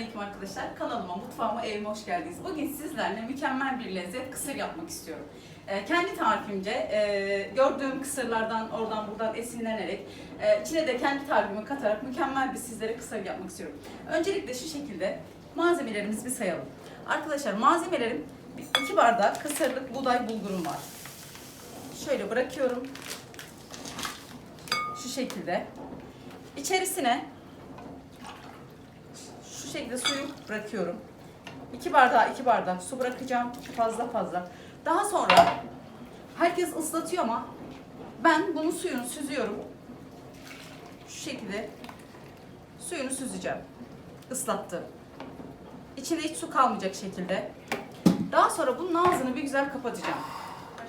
Selamünaleyküm arkadaşlar. Kanalıma, mutfağıma, evime hoş geldiniz. Bugün sizlerle mükemmel bir lezzet kısır yapmak istiyorum. Ee, kendi tarifimce e, gördüğüm kısırlardan oradan buradan esinlenerek e, içine de kendi tarifimi katarak mükemmel bir sizlere kısır yapmak istiyorum. Öncelikle şu şekilde malzemelerimizi bir sayalım. Arkadaşlar malzemelerim 2 bardak kısırlık buğday bulgurum var. Şöyle bırakıyorum. Şu şekilde. İçerisine şu şekilde suyu bırakıyorum. 2 bardağı 2 bardak su bırakacağım. Fazla fazla. Daha sonra herkes ıslatıyor ama ben bunun suyunu süzüyorum. Şu şekilde suyunu süzeceğim. Islattım. İçinde hiç su kalmayacak şekilde. Daha sonra bunun ağzını bir güzel kapatacağım.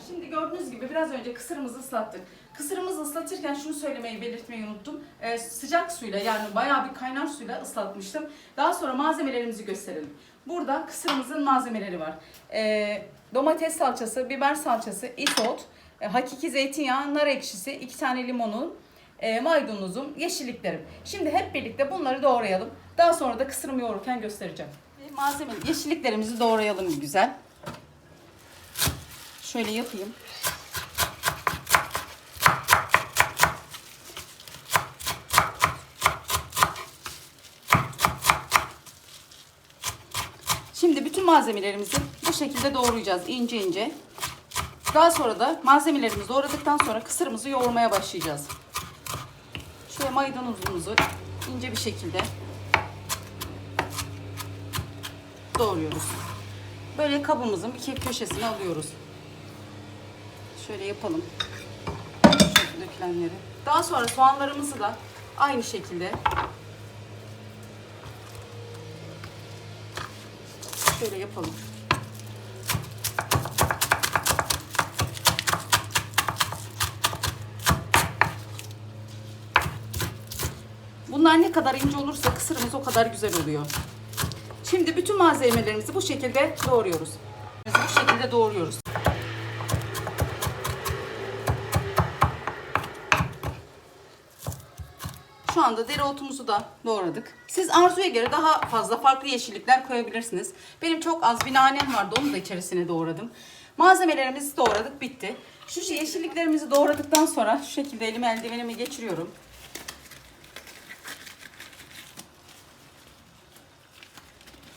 Şimdi gördüğünüz gibi biraz önce kısırımızı ıslattık. Kısırımızı ıslatırken şunu söylemeyi, belirtmeyi unuttum. Ee, sıcak suyla yani bayağı bir kaynar suyla ıslatmıştım. Daha sonra malzemelerimizi gösterelim. Burada kısırımızın malzemeleri var. Ee, domates salçası, biber salçası, isot, e, hakiki zeytinyağı, nar ekşisi, iki tane limonun, e, maydanozum, yeşilliklerim. Şimdi hep birlikte bunları doğrayalım. Daha sonra da kısırımı yoğururken göstereceğim. Malzeme, yeşilliklerimizi doğrayalım güzel. Şöyle yapayım. Şimdi bütün malzemelerimizi bu şekilde doğrayacağız ince ince. Daha sonra da malzemelerimizi doğradıktan sonra kısırımızı yoğurmaya başlayacağız. Şöyle maydanozumuzu ince bir şekilde doğruyoruz. Böyle kabımızın bir köşesine alıyoruz. Şöyle yapalım. Şu dökülenleri. Daha sonra soğanlarımızı da aynı şekilde şöyle yapalım. Bunlar ne kadar ince olursa kısırımız o kadar güzel oluyor. Şimdi bütün malzemelerimizi bu şekilde doğruyoruz. Bu şekilde doğruyoruz. Şu anda dereotumuzu da doğradık. Siz arzuya göre daha fazla farklı yeşillikler koyabilirsiniz. Benim çok az bir nanem vardı onu da içerisine doğradım. Malzemelerimizi doğradık bitti. Şu yeşilliklerimizi doğradıktan sonra şu şekilde elime eldivenimi geçiriyorum.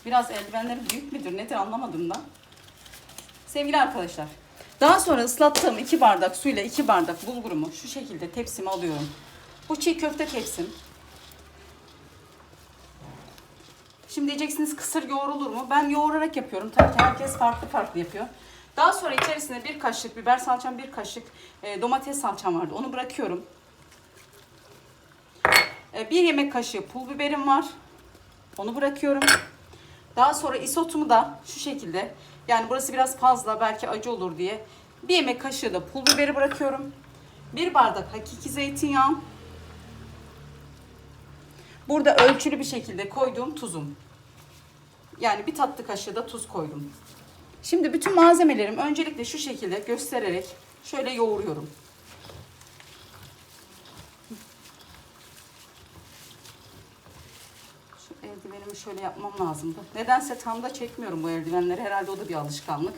Biraz eldivenlerim büyük müdür nedir anlamadım da. Sevgili arkadaşlar. Daha sonra ıslattığım 2 bardak suyla 2 bardak bulgurumu şu şekilde tepsime alıyorum. Bu çiğ köfte tepsim. Şimdi diyeceksiniz kısır yoğrulur mu? Ben yoğurarak yapıyorum. Tabii ki herkes farklı farklı yapıyor. Daha sonra içerisine bir kaşık biber salçam, bir kaşık e, domates salçam vardı. Onu bırakıyorum. E, bir yemek kaşığı pul biberim var. Onu bırakıyorum. Daha sonra isotumu da şu şekilde yani burası biraz fazla belki acı olur diye bir yemek kaşığı da pul biberi bırakıyorum. Bir bardak hakiki zeytinyağı. Burada ölçülü bir şekilde koyduğum tuzum. Yani bir tatlı kaşığı da tuz koydum. Şimdi bütün malzemelerimi öncelikle şu şekilde göstererek şöyle yoğuruyorum. Şu eldivenimi şöyle yapmam lazımdı. Nedense tam da çekmiyorum bu eldivenleri. Herhalde o da bir alışkanlık.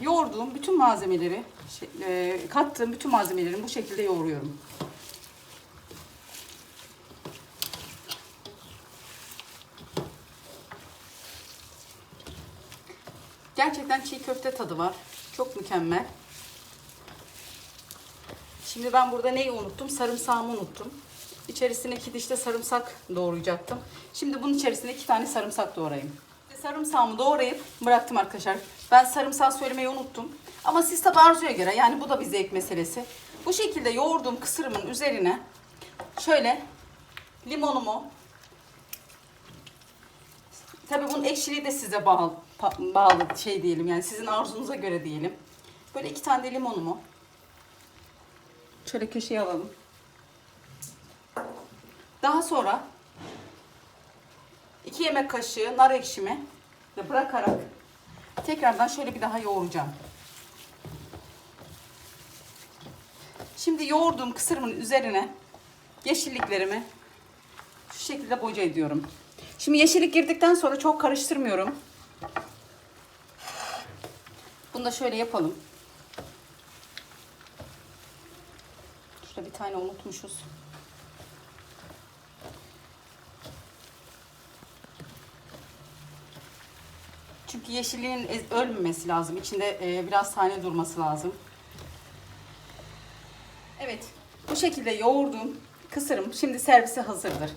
Yoğurduğum bütün malzemeleri, şey, e, kattığım bütün malzemeleri bu şekilde yoğuruyorum. Gerçekten çiğ köfte tadı var. Çok mükemmel. Şimdi ben burada neyi unuttum? Sarımsağımı unuttum. İçerisine iki dişte sarımsak doğrayacaktım. Şimdi bunun içerisine iki tane sarımsak doğrayayım. Sarımsağımı doğrayıp bıraktım arkadaşlar. Ben sarımsağı söylemeyi unuttum. Ama siz tabi arzuya göre yani bu da bir zevk meselesi. Bu şekilde yoğurduğum kısırımın üzerine şöyle limonumu Tabii bunun ekşiliği de size bağlı, bağlı şey diyelim yani sizin arzunuza göre diyelim. Böyle iki tane de limonumu şöyle köşeye alalım. Daha sonra iki yemek kaşığı nar ekşimi de bırakarak tekrardan şöyle bir daha yoğuracağım. Şimdi yoğurduğum kısırımın üzerine yeşilliklerimi Şu şekilde boca ediyorum. Şimdi yeşillik girdikten sonra çok karıştırmıyorum. Bunu da şöyle yapalım. Şurada bir tane unutmuşuz. Çünkü yeşilliğin ölmemesi lazım. İçinde e, biraz tane durması lazım. Evet. Bu şekilde yoğurdum. Kısırım. Şimdi servise hazırdır.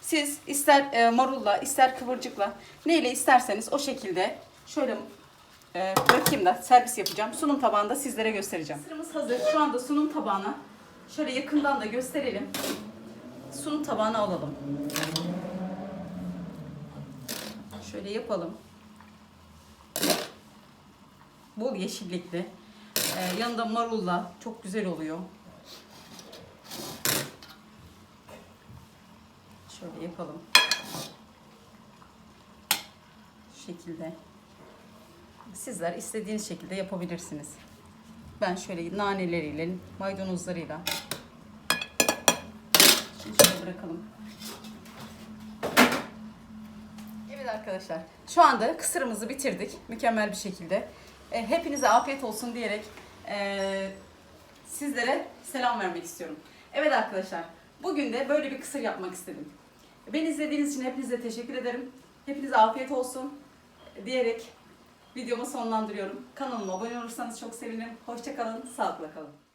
Siz ister e, marulla, ister kıvırcıkla neyle isterseniz o şekilde şöyle e, bırakayım da servis yapacağım. Sunum tabağında sizlere göstereceğim. Mısırımız hazır. Şu anda sunum tabağına şöyle yakından da gösterelim. Sunum tabağına alalım. Şöyle yapalım. Bol yeşillikli. Ee, yanında marulla çok güzel oluyor. Şöyle yapalım. Şu şekilde. Sizler istediğiniz şekilde yapabilirsiniz. Ben şöyle naneleriyle, maydanozlarıyla Şimdi şöyle bırakalım. Evet arkadaşlar. Şu anda kısırımızı bitirdik. Mükemmel bir şekilde. E, hepinize afiyet olsun diyerek e, sizlere selam vermek istiyorum. Evet arkadaşlar. Bugün de böyle bir kısır yapmak istedim. Beni izlediğiniz için hepinize teşekkür ederim. Hepinize afiyet olsun diyerek videomu sonlandırıyorum. Kanalıma abone olursanız çok sevinirim. Hoşçakalın, sağlıkla kalın.